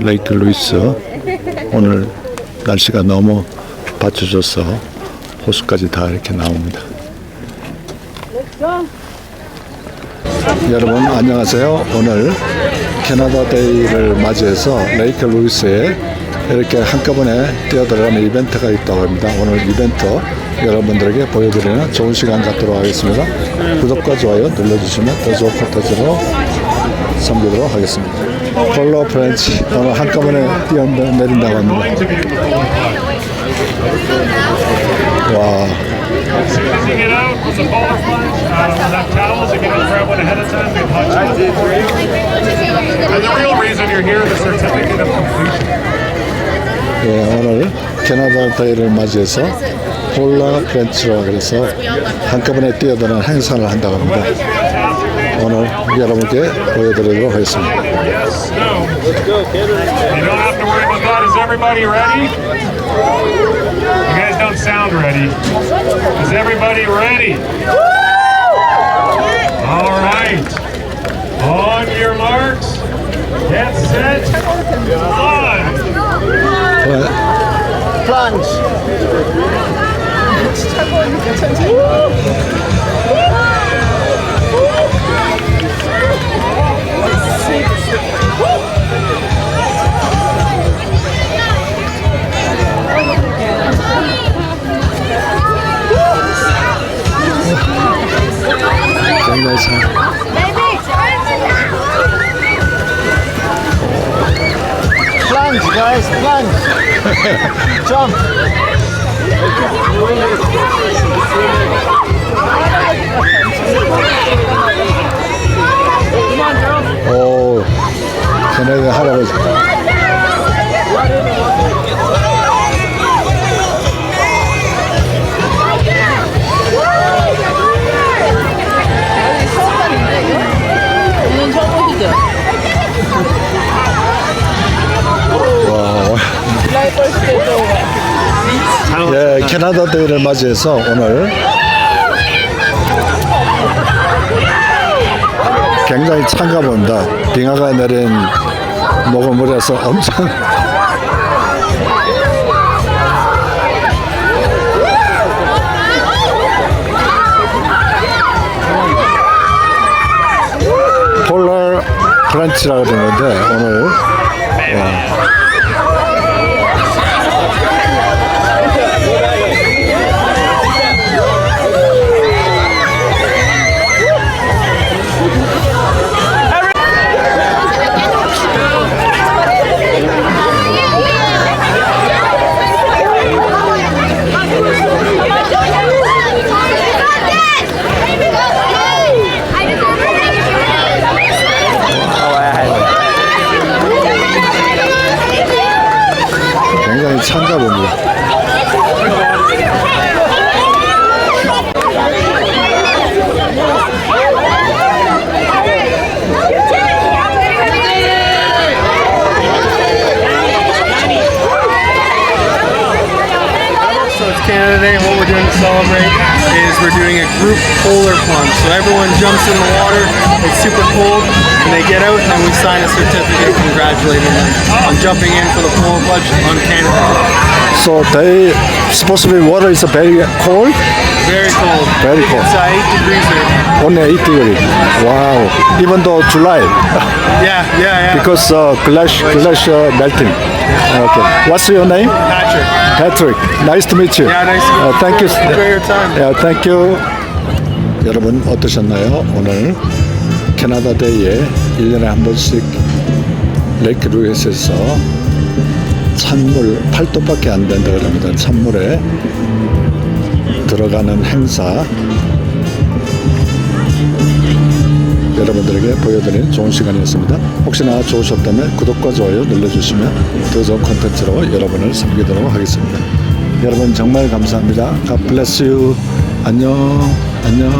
네, 레이크 루이스 오늘 날씨가 너무 받쳐줘서 호수까지 다 이렇게 나옵니다. 여러분 안녕하세요. 오늘 캐나다 데이를 맞이해서 레이크 루이스에 이렇게 한꺼번에 뛰어들어가는 이벤트가 있다고 합니다. 오늘 이벤트 여러분들에게 보여드리는 좋은 시간 갖도록 하겠습니다. 구독과 좋아요 눌러주시면 더 좋은 콘텐츠로 섬기도록 하겠습니다. 폴로 프렌치 오늘 한꺼번에 뛰어내린다고 합니다. 와. Uh. 예, 오늘 캐나다 데이를 맞이해서 폴라 프렌치라고 그래서 한꺼번에 뛰어드는 행사를 한다고 합니다. 오늘 여러분께 보여드리도록 하겠습니다. You don't have to worry about that. Is everybody ready? You guys don't sound ready. Is everybody ready? All right. On your marks. Get set. Go. Plunge. 장히 잘 Plunge, guys, plunge. Jump. 오, 캐나다 할 예, 캐나다 데이를 맞이해서 오늘 굉장히 찬가 본다. 빙하가 내린 녹음물에서 엄청 폴라 프렌치라고 그러는데 오늘 굉 Canada Day, and what we're doing to celebrate is we're doing a group polar plunge. So everyone jumps in the water, it's super cold, and they get out, and then we sign a certificate congratulating them on jumping in for the polar plunge on Canada Day. So they supposed to be water is very cold, Very cold. Very cold. It's uh, 8 degrees here. only 8 degree. Wow, even though July Yeah, yeah, yeah. because uh, glacier glacier melting. Okay, what's your name? Patrick. Patrick. Nice to meet you. Yeah, nice to meet you. Uh, thank you. Enjoy your time. Yeah, thank you. 여러분 어떠셨나요? 오늘 캐나다 데이에 1년에 한 번씩 레이크 루이스에서 찬물 8도밖에 안 된다 그럽니다. 찬물에 들어가는 행사 여러분들에게 보여드린 좋은 시간이었습니다. 혹시나 좋으셨다면 구독과 좋아요 눌러주시면 더 좋은 콘텐츠로 여러분을 섬기도록 하겠습니다. 여러분 정말 감사합니다. God bless you. 안녕. 안녕.